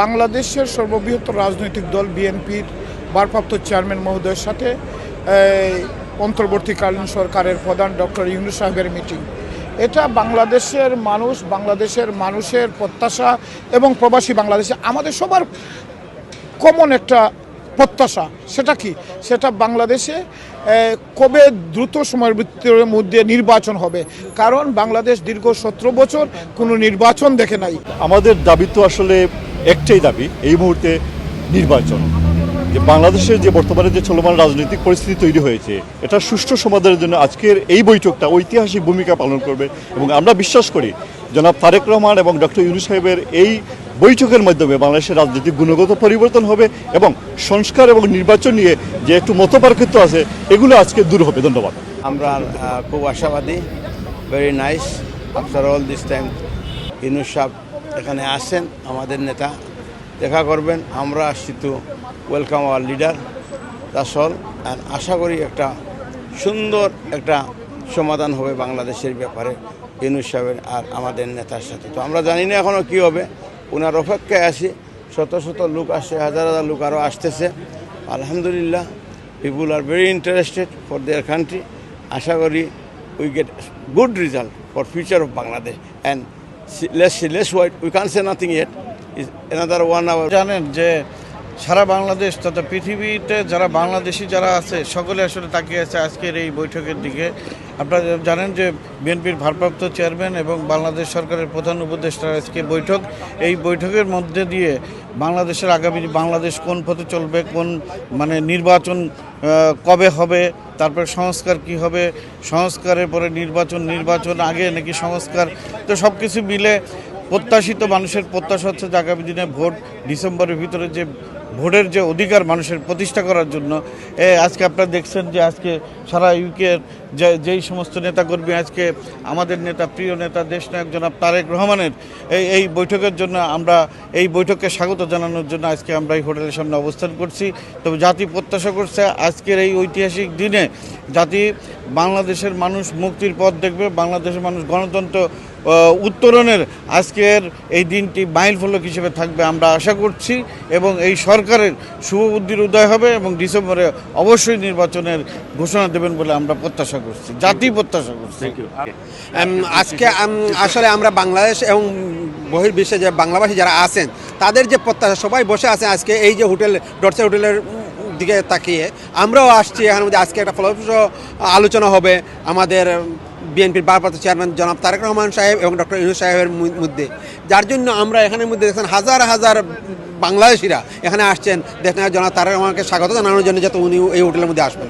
বাংলাদেশের সর্ববৃহৎ রাজনৈতিক দল বিএনপির ভারপ্রাপ্ত চেয়ারম্যান মহোদয়ের সাথে অন্তর্বর্তীকালীন সরকারের প্রধান ডক্টর ইউনুস সাহেবের মিটিং। এটা বাংলাদেশের মানুষ, বাংলাদেশের মানুষের প্রত্যাশা এবং প্রবাসী বাংলাদেশে, আমাদের সবার কমন একটা প্রত্যাশা। সেটা কি? সেটা বাংলাদেশে কবে দ্রুত সময়ের ভিতরের মধ্যে নির্বাচন হবে? কারণ বাংলাদেশ দীর্ঘ সতেরো বছর কোনো নির্বাচন দেখে নাই। আমাদের দাবি তো আসলে একটাই দাবি, এই মুহূর্তে নির্বাচন। যে বাংলাদেশের যে বর্তমানে যে চলমান রাজনৈতিক পরিস্থিতি তৈরি হয়েছে, এটা সুষ্ঠু সমাধানের জন্য আজকের এই বৈঠকটা ঐতিহাসিক ভূমিকা পালন করবে এবং আমরা বিশ্বাস করি, জনাব তারেক রহমান এবং ডক্টর ইউনুস সাহেবের এই বৈঠকের মাধ্যমে বাংলাদেশের রাজনৈতিক গুণগত পরিবর্তন হবে এবং সংস্কার এবং নির্বাচন নিয়ে যে একটু মতপার্থক্য আছে, এগুলো আজকে দূর হবে। ধন্যবাদ। আমরা খুব আশাবাদী। Very nice after all this time Inus Shah এখানে আসেন, আমাদের নেতা। দেখা করবেন, আমরা আসছি তো welcome our leader all and আশা করি একটা সুন্দর একটা সমাধান হবে বাংলাদেশের ব্যাপারে, ইনুস সাহেবের আর আমাদের নেতার সাথে। তো আমরা জানি না এখনও কী হবে। ওনার অপেক্ষায় আছি। শত শত লোক আসছে, হাজার হাজার লোক আরও আসতেছে। আলহামদুলিল্লাহ people are very interested for their country আশা করি we get good result for future of Bangladesh and less less can say nothing yet is another one hour জানেন যে সারা বাংলাদেশ তথা পৃথিবীতে যারা বাংলাদেশি যারা আছে, সকলে আসলে তাকিয়ে আছে আজকের এই বৈঠকের দিকে। আপনারা জানেন যে বিএনপির ভারপ্রাপ্ত চেয়ারম্যান এবং বাংলাদেশ সরকারের প্রধান উপদেষ্টার আজকে বৈঠক। এই বৈঠকের মধ্যে দিয়ে বাংলাদেশের আগামী, বাংলাদেশ কোন পথে চলবে, কোন মানে নির্বাচন কবে হবে তারপর সংস্কার কি হবে? সংস্কারের পরে নির্বাচন নির্বাচন আগে নাকি সংস্কার? তো সব কিছু মিলে প্রত্যাশিত মানুষের প্রত্যাশা হচ্ছে আগামী দিনে ভোট ডিসেম্বরের ভিতরে যে ভোটের যে অধিকার মানুষের প্রতিষ্ঠা করার জন্য আজকে আপনারা দেখছেন যে আজকে সারা ইউকের যে, যেই সমস্ত নেতাকর্মী আজকে আমাদের নেতা, প্রিয় নেতা দেশ দেশনায়ক জনাব তারেক রহমানের এই এই বৈঠকের জন্য আমরা, এই বৈঠককে স্বাগত জানানোর জন্য আজকে আমরা এই হোটেলের সামনে অবস্থান করছি। তবে জাতি প্রত্যাশা করছে আজকের এই ঐতিহাসিক দিনে জাতি বাংলাদেশের মানুষ মুক্তির পথ দেখবে, বাংলাদেশের মানুষ গণতন্ত্র উত্তরণের আজকের এই দিনটি মাইল ফলক হিসেবে থাকবে আমরা আশা করছি এবং এই সরকারের শুভ বুদ্ধির উদয় হবে এবং ডিসেম্বরে অবশ্যই নির্বাচনের ঘোষণা দেবেন বলে আমরা প্রত্যাশা করছি জাতি প্রত্যাশা করছি। উম, আজকে আসলে আমরা বাংলাদেশ এবং বহির্বিশ্বে যে বাংলাভাষী যারা আছেন তাদের যে প্রত্যাশা সবাই বসে আছে আজকে এই যে হোটেল ডটসে হোটেলের দিকে তাকিয়ে। আমরাও আসছি এখানে মধ্যে আজকে একটা ফলপ্রসূ আলোচনা হবে আমাদের বিএনপির ভারপ্রাপ্ত চেয়ারম্যান জনাব তারেক রহমান সাহেব এবং ডক্টর ইউনুস সাহেবের মধ্যে। যার জন্য আমরা এখানের মধ্যে দেখছেন হাজার হাজার বাংলাদেশিরা এখানে আসছেন দেখেন জনতা তারা আমাকে স্বাগত জানানোর জন্য যাতে উনি এই হোটেলের মধ্যে আসবেন।